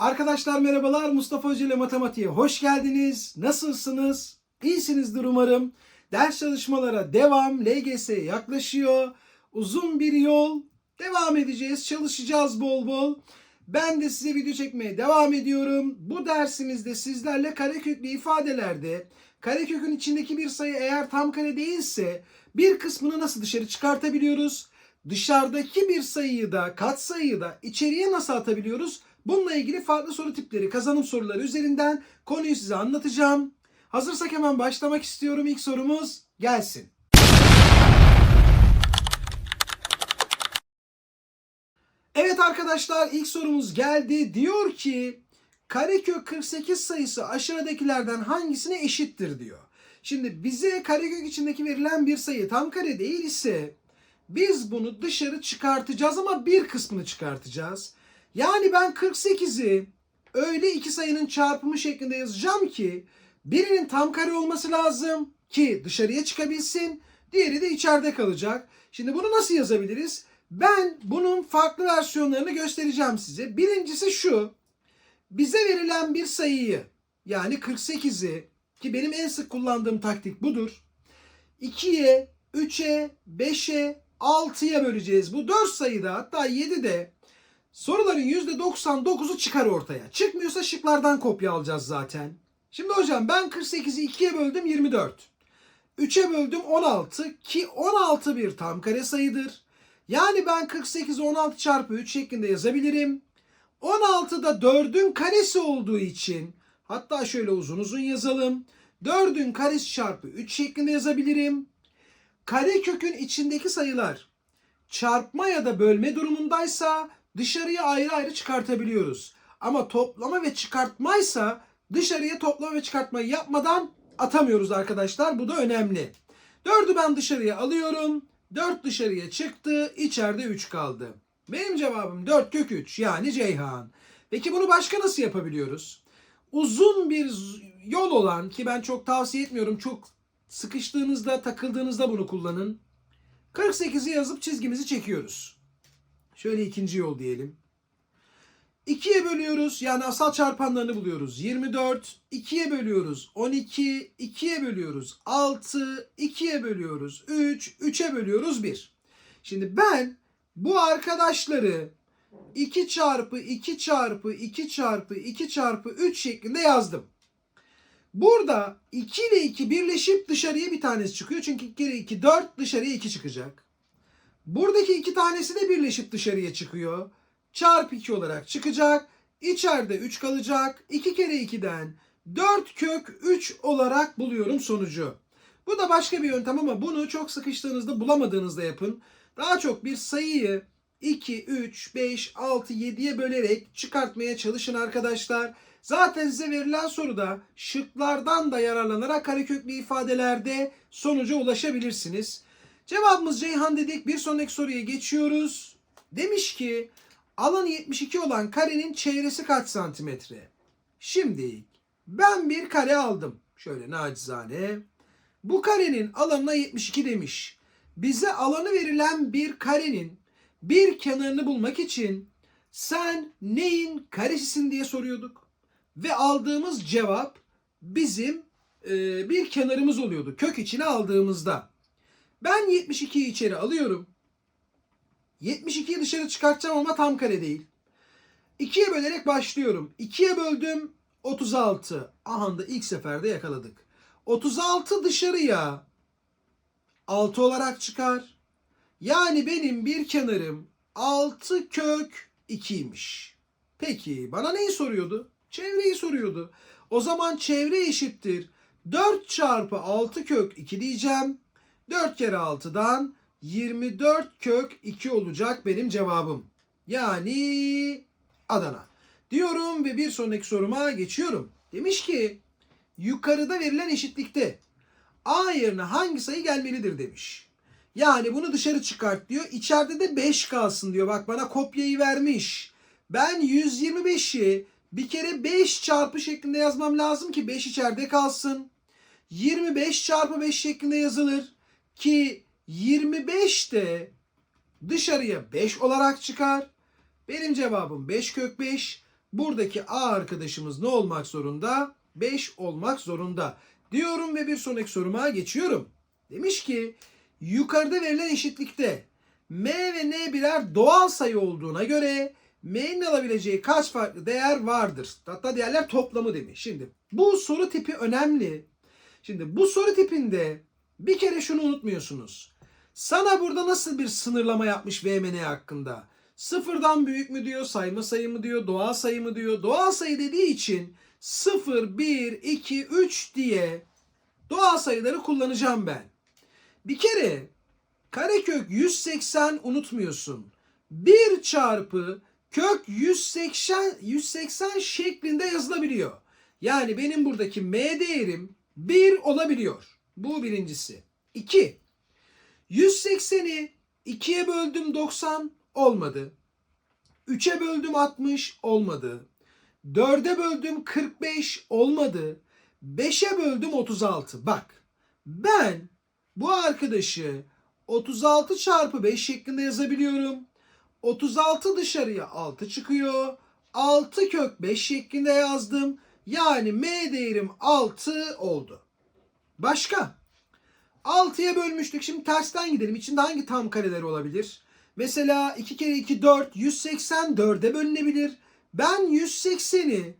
Arkadaşlar merhabalar. Mustafa Hoca ile Matematiğe hoş geldiniz. Nasılsınız? İyisinizdir umarım. Ders çalışmalara devam. LGS yaklaşıyor. Uzun bir yol. Devam edeceğiz. Çalışacağız bol bol. Ben de size video çekmeye devam ediyorum. Bu dersimizde sizlerle kareköklü ifadelerde karekökün içindeki bir sayı eğer tam kare değilse bir kısmını nasıl dışarı çıkartabiliyoruz? Dışarıdaki bir sayıyı da katsayıyı da içeriye nasıl atabiliyoruz? Bununla ilgili farklı soru tipleri, kazanım soruları üzerinden konuyu size anlatacağım. Hazırsak hemen başlamak istiyorum. İlk sorumuz gelsin. Evet arkadaşlar ilk sorumuz geldi. Diyor ki karekök 48 sayısı aşağıdakilerden hangisine eşittir diyor. Şimdi bize karekök içindeki verilen bir sayı tam kare değil ise biz bunu dışarı çıkartacağız ama bir kısmını çıkartacağız. Yani ben 48'i öyle iki sayının çarpımı şeklinde yazacağım ki birinin tam kare olması lazım ki dışarıya çıkabilsin. Diğeri de içeride kalacak. Şimdi bunu nasıl yazabiliriz? Ben bunun farklı versiyonlarını göstereceğim size. Birincisi şu. Bize verilen bir sayıyı yani 48'i ki benim en sık kullandığım taktik budur. 2'ye, 3'e, 5'e, 6'ya böleceğiz. Bu 4 sayıda hatta 7'de soruların %99'u çıkar ortaya. Çıkmıyorsa şıklardan kopya alacağız zaten. Şimdi hocam ben 48'i 2'ye böldüm 24. 3'e böldüm 16 ki 16 bir tam kare sayıdır. Yani ben 48'i 16 çarpı 3 şeklinde yazabilirim. 16 da 4'ün karesi olduğu için hatta şöyle uzun uzun yazalım. 4'ün karesi çarpı 3 şeklinde yazabilirim. Kare kökün içindeki sayılar çarpma ya da bölme durumundaysa dışarıya ayrı ayrı çıkartabiliyoruz. Ama toplama ve çıkartmaysa dışarıya toplama ve çıkartmayı yapmadan atamıyoruz arkadaşlar. Bu da önemli. 4'ü ben dışarıya alıyorum. 4 dışarıya çıktı. İçeride 3 kaldı. Benim cevabım 4 kök 3 yani Ceyhan. Peki bunu başka nasıl yapabiliyoruz? Uzun bir yol olan ki ben çok tavsiye etmiyorum. Çok sıkıştığınızda, takıldığınızda bunu kullanın. 48'i yazıp çizgimizi çekiyoruz. Şöyle ikinci yol diyelim. 2'ye bölüyoruz. Yani asal çarpanlarını buluyoruz. 24. 2'ye bölüyoruz. 12. 2'ye bölüyoruz. 6. 2'ye bölüyoruz. 3. 3'e bölüyoruz 1. Şimdi ben bu arkadaşları 2 çarpı 2 çarpı 2 çarpı 2 çarpı 3 şeklinde yazdım. Burada 2 ile 2 birleşip dışarıya bir tanesi çıkıyor. Çünkü 2 kere 2 4 dışarıya 2 çıkacak. Buradaki iki tanesi de birleşip dışarıya çıkıyor. Çarpı 2 olarak çıkacak. İçeride 3 kalacak. 2 kere 2'den 4 kök 3 olarak buluyorum sonucu. Bu da başka bir yöntem ama bunu çok sıkıştığınızda bulamadığınızda yapın. Daha çok bir sayıyı 2, 3, 5, 6, 7'ye bölerek çıkartmaya çalışın arkadaşlar. Zaten size verilen soruda şıklardan da yararlanarak kareköklü ifadelerde sonuca ulaşabilirsiniz. Cevabımız Ceyhan dedik. Bir sonraki soruya geçiyoruz. Demiş ki alanı 72 olan karenin çevresi kaç santimetre? Şimdi ben bir kare aldım. Şöyle nacizane. Bu karenin alanına 72 demiş. Bize alanı verilen bir karenin bir kenarını bulmak için sen neyin karesisin diye soruyorduk. Ve aldığımız cevap bizim e, bir kenarımız oluyordu. Kök içine aldığımızda. Ben 72'yi içeri alıyorum. 72'yi dışarı çıkartacağım ama tam kare değil. 2'ye bölerek başlıyorum. 2'ye böldüm 36. Aha da ilk seferde yakaladık. 36 dışarıya 6 olarak çıkar. Yani benim bir kenarım 6 kök 2'ymiş. Peki bana neyi soruyordu? Çevreyi soruyordu. O zaman çevre eşittir. 4 çarpı 6 kök 2 diyeceğim. 4 kere 6'dan 24 kök 2 olacak benim cevabım. Yani Adana. Diyorum ve bir sonraki soruma geçiyorum. Demiş ki yukarıda verilen eşitlikte A yerine hangi sayı gelmelidir demiş. Yani bunu dışarı çıkart diyor. İçeride de 5 kalsın diyor. Bak bana kopyayı vermiş. Ben 125'i bir kere 5 çarpı şeklinde yazmam lazım ki 5 içeride kalsın. 25 çarpı 5 şeklinde yazılır ki 25 de dışarıya 5 olarak çıkar. Benim cevabım 5 kök 5. buradaki A arkadaşımız ne olmak zorunda? 5 olmak zorunda. Diyorum ve bir sonraki soruma geçiyorum. Demiş ki yukarıda verilen eşitlikte M ve N birer doğal sayı olduğuna göre M'nin alabileceği kaç farklı değer vardır? Hatta değerler toplamı demiş. Şimdi bu soru tipi önemli. Şimdi bu soru tipinde bir kere şunu unutmuyorsunuz. Sana burada nasıl bir sınırlama yapmış VMN hakkında? Sıfırdan büyük mü diyor, sayma sayı mı diyor, doğal sayı mı diyor. Doğal sayı dediği için 0, 1, 2, 3 diye doğal sayıları kullanacağım ben. Bir kere karekök 180 unutmuyorsun. 1 çarpı kök 180 180 şeklinde yazılabiliyor. Yani benim buradaki m değerim 1 olabiliyor. Bu birincisi. 2. 180'i 2'ye böldüm 90 olmadı. 3'e böldüm 60 olmadı. 4'e böldüm 45 olmadı. 5'e böldüm 36. Bak ben bu arkadaşı 36 çarpı 5 şeklinde yazabiliyorum. 36 dışarıya 6 çıkıyor. 6 kök 5 şeklinde yazdım. Yani m değerim 6 oldu. Başka? 6'ya bölmüştük. Şimdi tersten gidelim. İçinde hangi tam kareler olabilir? Mesela 2 kere 2 4. 184'e bölünebilir. Ben 180'i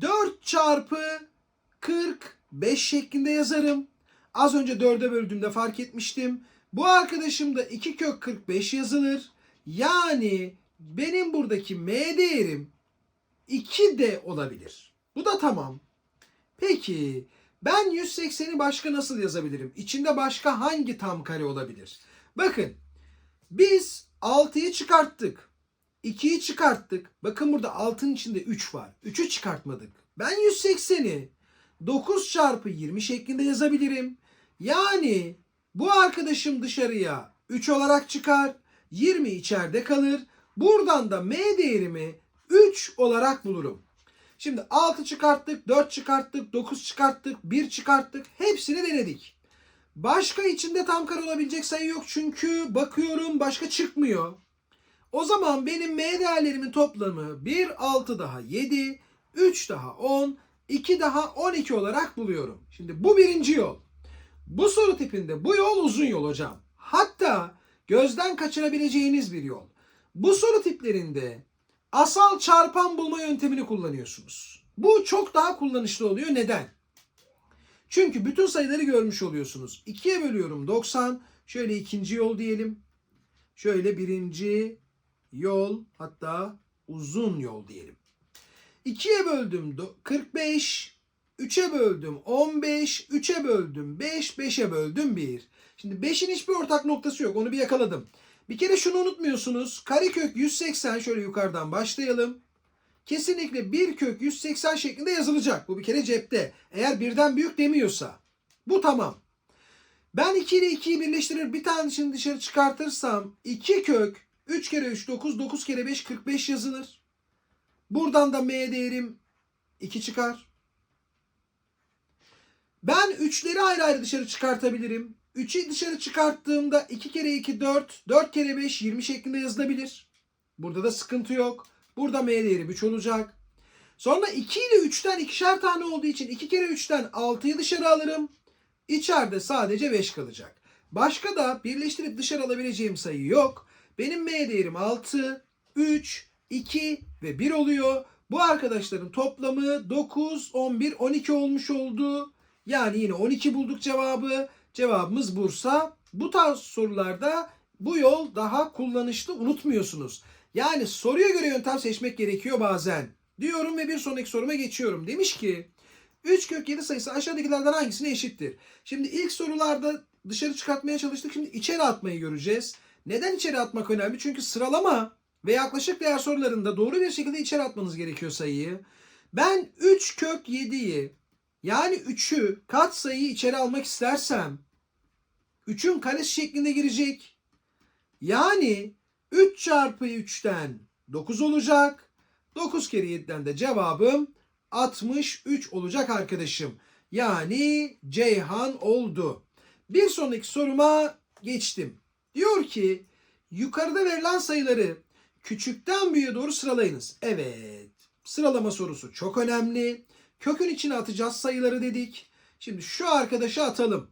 4 çarpı 45 şeklinde yazarım. Az önce 4'e böldüğümde fark etmiştim. Bu arkadaşım da 2 kök 45 yazılır. Yani benim buradaki m değerim 2 de olabilir. Bu da tamam. Peki ben 180'i başka nasıl yazabilirim? İçinde başka hangi tam kare olabilir? Bakın biz 6'yı çıkarttık. 2'yi çıkarttık. Bakın burada 6'nın içinde 3 var. 3'ü çıkartmadık. Ben 180'i 9 çarpı 20 şeklinde yazabilirim. Yani bu arkadaşım dışarıya 3 olarak çıkar. 20 içeride kalır. Buradan da m değerimi 3 olarak bulurum. Şimdi 6 çıkarttık, 4 çıkarttık, 9 çıkarttık, 1 çıkarttık. Hepsini denedik. Başka içinde tam kare olabilecek sayı yok çünkü bakıyorum başka çıkmıyor. O zaman benim m değerlerimin toplamı 1, 6 daha 7, 3 daha 10, 2 daha 12 olarak buluyorum. Şimdi bu birinci yol. Bu soru tipinde bu yol uzun yol hocam. Hatta gözden kaçırabileceğiniz bir yol. Bu soru tiplerinde asal çarpan bulma yöntemini kullanıyorsunuz. Bu çok daha kullanışlı oluyor. Neden? Çünkü bütün sayıları görmüş oluyorsunuz. 2'ye bölüyorum 90. Şöyle ikinci yol diyelim. Şöyle birinci yol hatta uzun yol diyelim. 2'ye böldüm 45. 3'e böldüm 15. 3'e böldüm 5. 5'e böldüm 1. Şimdi 5'in hiçbir ortak noktası yok. Onu bir yakaladım. Bir kere şunu unutmuyorsunuz. Karekök 180 şöyle yukarıdan başlayalım. Kesinlikle bir kök 180 şeklinde yazılacak. Bu bir kere cepte. Eğer birden büyük demiyorsa. Bu tamam. Ben 2 ile 2'yi birleştirir bir tanesini dışarı çıkartırsam 2 kök 3 kere 3 9 9 kere 5 45 yazılır. Buradan da m değerim 2 çıkar. Ben 3'leri ayrı ayrı dışarı çıkartabilirim. 3'ü dışarı çıkarttığımda 2 kere 2 4, 4 kere 5 20 şeklinde yazılabilir. Burada da sıkıntı yok. Burada m değeri 3 olacak. Sonra 2 ile 3'ten ikişer tane olduğu için 2 kere 3'ten 6'yı dışarı alırım. İçeride sadece 5 kalacak. Başka da birleştirip dışarı alabileceğim sayı yok. Benim m değerim 6, 3, 2 ve 1 oluyor. Bu arkadaşların toplamı 9, 11, 12 olmuş oldu. Yani yine 12 bulduk cevabı. Cevabımız Bursa. Bu tarz sorularda bu yol daha kullanışlı unutmuyorsunuz. Yani soruya göre yöntem seçmek gerekiyor bazen. Diyorum ve bir sonraki soruma geçiyorum. Demiş ki 3 kök 7 sayısı aşağıdakilerden hangisine eşittir? Şimdi ilk sorularda dışarı çıkartmaya çalıştık. Şimdi içeri atmayı göreceğiz. Neden içeri atmak önemli? Çünkü sıralama ve yaklaşık değer sorularında doğru bir şekilde içeri atmanız gerekiyor sayıyı. Ben 3 kök 7'yi yani 3'ü kat sayıyı içeri almak istersem 3'ün karesi şeklinde girecek. Yani 3 çarpı 3'ten 9 olacak. 9 kere 7'den de cevabım 63 olacak arkadaşım. Yani Ceyhan oldu. Bir sonraki soruma geçtim. Diyor ki yukarıda verilen sayıları küçükten büyüğe doğru sıralayınız. Evet. Sıralama sorusu çok önemli. Kökün içine atacağız sayıları dedik. Şimdi şu arkadaşa atalım.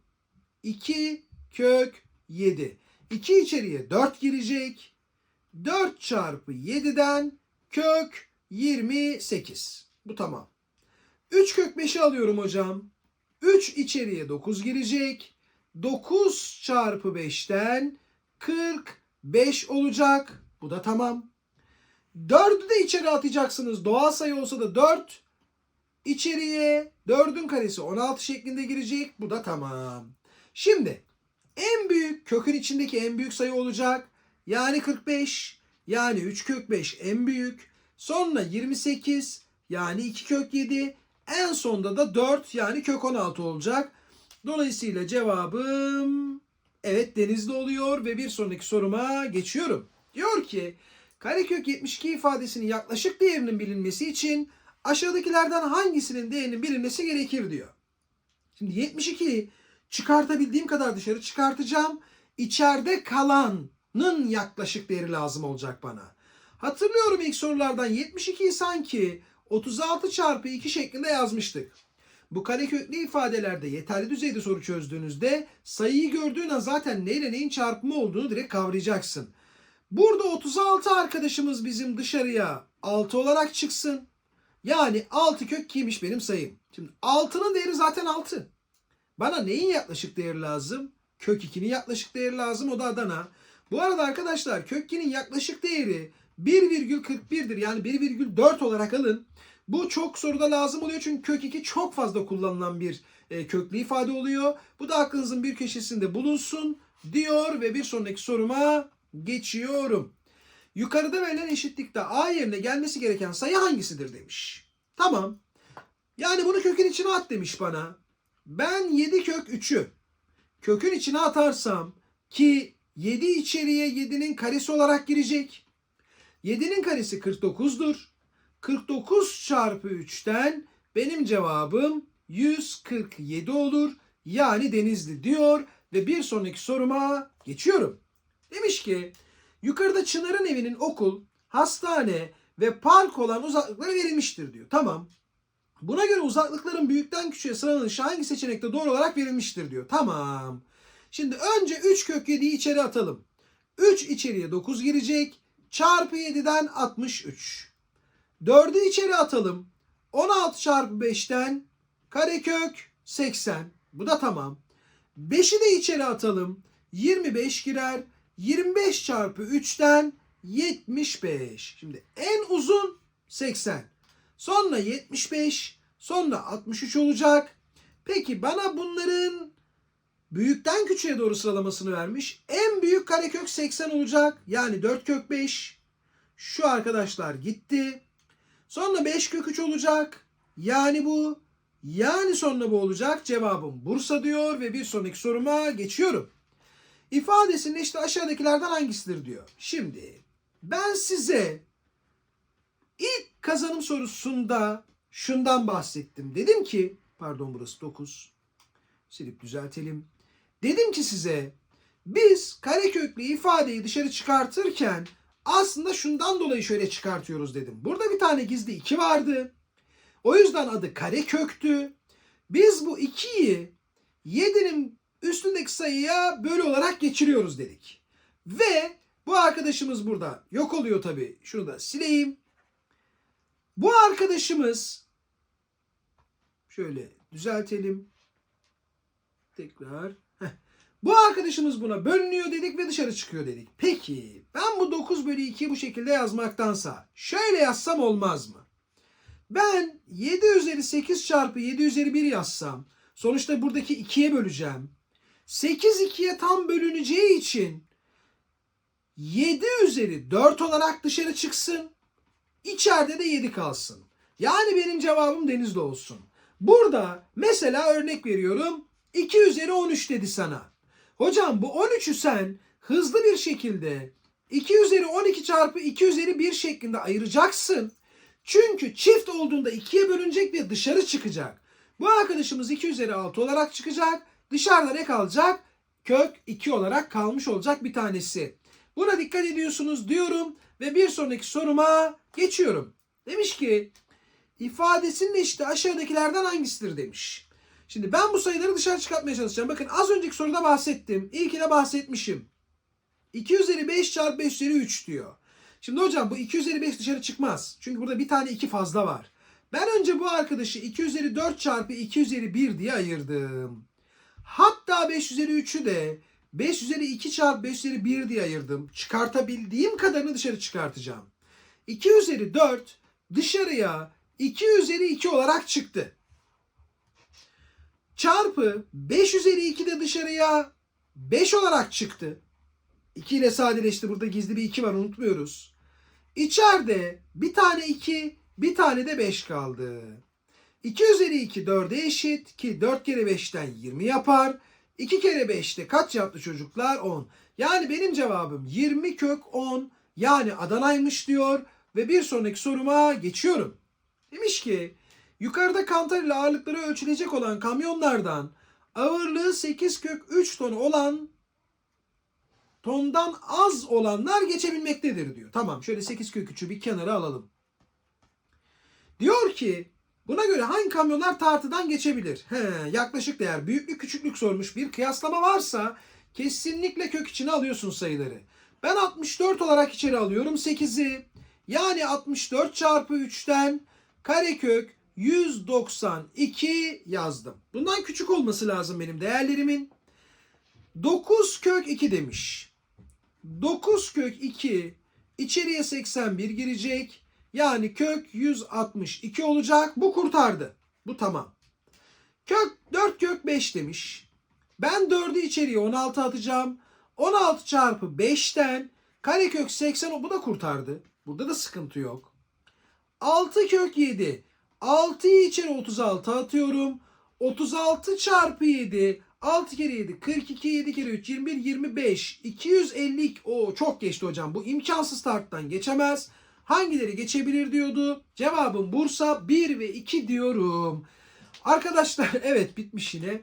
2 kök 7. 2 içeriye 4 girecek. 4 çarpı 7'den kök 28. Bu tamam. 3 kök 5'i alıyorum hocam. 3 içeriye 9 girecek. 9 çarpı 5'ten 45 olacak. Bu da tamam. 4'ü de içeri atacaksınız. Doğal sayı olsa da 4. İçeriye 4'ün karesi 16 şeklinde girecek. Bu da tamam. Şimdi en büyük kökün içindeki en büyük sayı olacak. Yani 45. Yani 3 kök 5 en büyük. Sonra 28 yani 2 kök 7. En sonda da 4 yani kök 16 olacak. Dolayısıyla cevabım evet denizli oluyor ve bir sonraki soruma geçiyorum. Diyor ki karekök 72 ifadesinin yaklaşık değerinin bilinmesi için aşağıdakilerden hangisinin değerinin bilinmesi gerekir diyor. Şimdi 72'yi çıkartabildiğim kadar dışarı çıkartacağım. İçeride kalanın yaklaşık değeri lazım olacak bana. Hatırlıyorum ilk sorulardan 72'yi sanki 36 çarpı 2 şeklinde yazmıştık. Bu kareköklü ifadelerde yeterli düzeyde soru çözdüğünüzde sayıyı gördüğün an zaten neyle neyin çarpımı olduğunu direkt kavrayacaksın. Burada 36 arkadaşımız bizim dışarıya 6 olarak çıksın. Yani 6 kök kiymiş benim sayım. Şimdi 6'nın değeri zaten 6. Bana neyin yaklaşık değeri lazım? Kök 2'nin yaklaşık değeri lazım. O da Adana. Bu arada arkadaşlar kök 2'nin yaklaşık değeri 1,41'dir. Yani 1,4 olarak alın. Bu çok soruda lazım oluyor çünkü kök 2 çok fazla kullanılan bir e, köklü ifade oluyor. Bu da aklınızın bir köşesinde bulunsun diyor ve bir sonraki soruma geçiyorum. Yukarıda verilen eşitlikte A yerine gelmesi gereken sayı hangisidir demiş. Tamam. Yani bunu kökün içine at demiş bana. Ben 7 kök 3'ü kökün içine atarsam ki 7 içeriye 7'nin karesi olarak girecek. 7'nin karesi 49'dur. 49 çarpı 3'ten benim cevabım 147 olur. Yani Denizli diyor ve bir sonraki soruma geçiyorum. Demiş ki yukarıda Çınar'ın evinin okul, hastane ve park olan uzaklıkları verilmiştir diyor. Tamam. Buna göre uzaklıkların büyükten küçüğe sıralanışı hangi seçenekte doğru olarak verilmiştir diyor. Tamam. Şimdi önce 3 kök 7'yi içeri atalım. 3 içeriye 9 girecek. Çarpı 7'den 63. 4'ü içeri atalım. 16 çarpı 5'ten karekök 80. Bu da tamam. 5'i de içeri atalım. 25 girer. 25 çarpı 3'ten 75. Şimdi en uzun 80. Sonra 75. Sonra 63 olacak. Peki bana bunların büyükten küçüğe doğru sıralamasını vermiş. En büyük karekök 80 olacak. Yani 4 kök 5. Şu arkadaşlar gitti. Sonra 5 kök 3 olacak. Yani bu. Yani sonra bu olacak. Cevabım Bursa diyor ve bir sonraki soruma geçiyorum. İfadesinin işte aşağıdakilerden hangisidir diyor. Şimdi ben size ilk kazanım sorusunda şundan bahsettim. Dedim ki pardon burası 9. Silip düzeltelim. Dedim ki size biz kareköklü ifadeyi dışarı çıkartırken aslında şundan dolayı şöyle çıkartıyoruz dedim. Burada bir tane gizli 2 vardı. O yüzden adı kareköktü. Biz bu 2'yi 7'nin üstündeki sayıya bölü olarak geçiriyoruz dedik. Ve bu arkadaşımız burada yok oluyor tabii. Şunu da sileyim. Bu arkadaşımız şöyle düzeltelim. Tekrar. Heh. Bu arkadaşımız buna bölünüyor dedik ve dışarı çıkıyor dedik. Peki ben bu 9 bölü 2'yi bu şekilde yazmaktansa şöyle yazsam olmaz mı? Ben 7 üzeri 8 çarpı 7 üzeri 1 yazsam sonuçta buradaki 2'ye böleceğim. 8 2'ye tam bölüneceği için 7 üzeri 4 olarak dışarı çıksın. İçeride de 7 kalsın. Yani benim cevabım denizde olsun. Burada mesela örnek veriyorum. 2 üzeri 13 dedi sana. Hocam bu 13'ü sen hızlı bir şekilde 2 üzeri 12 çarpı 2 üzeri 1 şeklinde ayıracaksın. Çünkü çift olduğunda 2'ye bölünecek ve dışarı çıkacak. Bu arkadaşımız 2 üzeri 6 olarak çıkacak. Dışarıda ne kalacak? Kök 2 olarak kalmış olacak bir tanesi. Buna dikkat ediyorsunuz diyorum Ve bir sonraki soruma geçiyorum. Demiş ki ifadesinin eşiti aşağıdakilerden hangisidir demiş. Şimdi ben bu sayıları dışarı çıkartmaya çalışacağım. Bakın az önceki soruda bahsettim. İlkine bahsetmişim. 2 üzeri 5 çarpı 5 üzeri 3 diyor. Şimdi hocam bu 2 üzeri 5 dışarı çıkmaz. Çünkü burada bir tane 2 fazla var. Ben önce bu arkadaşı 2 üzeri 4 çarpı 2 üzeri 1 diye ayırdım. Hatta 5 üzeri 3'ü de 5 üzeri 2 çarpı 5 üzeri 1 diye ayırdım. Çıkartabildiğim kadarını dışarı çıkartacağım. 2 üzeri 4 dışarıya 2 üzeri 2 olarak çıktı. Çarpı 5 üzeri 2 de dışarıya 5 olarak çıktı. 2 ile sadeleşti. Burada gizli bir 2 var unutmuyoruz. İçeride bir tane 2, bir tane de 5 kaldı. 2 üzeri 2 4'e eşit ki 4 kere 5'ten 20 yapar. 2 kere 5'te kaç yaptı çocuklar? 10. Yani benim cevabım 20 kök 10 yani Adana'ymış diyor ve bir sonraki soruma geçiyorum. Demiş ki yukarıda kantar ile ağırlıkları ölçülecek olan kamyonlardan ağırlığı 8 kök 3 ton olan tondan az olanlar geçebilmektedir diyor. Tamam şöyle 8 kök 3'ü bir kenara alalım. Diyor ki buna göre hangi kamyonlar tartıdan geçebilir? He, yaklaşık değer büyüklük küçüklük sormuş bir kıyaslama varsa kesinlikle kök içine alıyorsun sayıları. Ben 64 olarak içeri alıyorum 8'i. Yani 64 çarpı 3'ten karekök 192 yazdım. Bundan küçük olması lazım benim değerlerimin. 9 kök 2 demiş. 9 kök 2 içeriye 81 girecek. Yani kök 162 olacak. Bu kurtardı. Bu tamam. Kök 4 kök 5 demiş. Ben 4'ü içeriye 16 atacağım. 16 çarpı 5'ten karekök 80 bu da kurtardı. Burada da sıkıntı yok. 6 kök 7. 6'yı içeri 36 atıyorum. 36 çarpı 7 6 kere 7 42 7 kere 3 21 25 250 o çok geçti hocam. Bu imkansız tarttan geçemez. Hangileri geçebilir diyordu. Cevabım Bursa 1 ve 2 diyorum. Arkadaşlar evet bitmiş yine.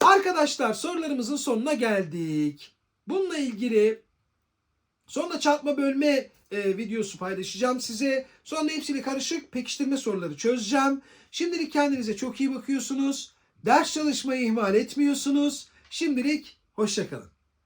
Arkadaşlar sorularımızın sonuna geldik. Bununla ilgili sonra çarpma bölme e, videosu paylaşacağım size. Sonra hepsiyle karışık pekiştirme soruları çözeceğim. Şimdilik kendinize çok iyi bakıyorsunuz. Ders çalışmayı ihmal etmiyorsunuz. Şimdilik hoşçakalın.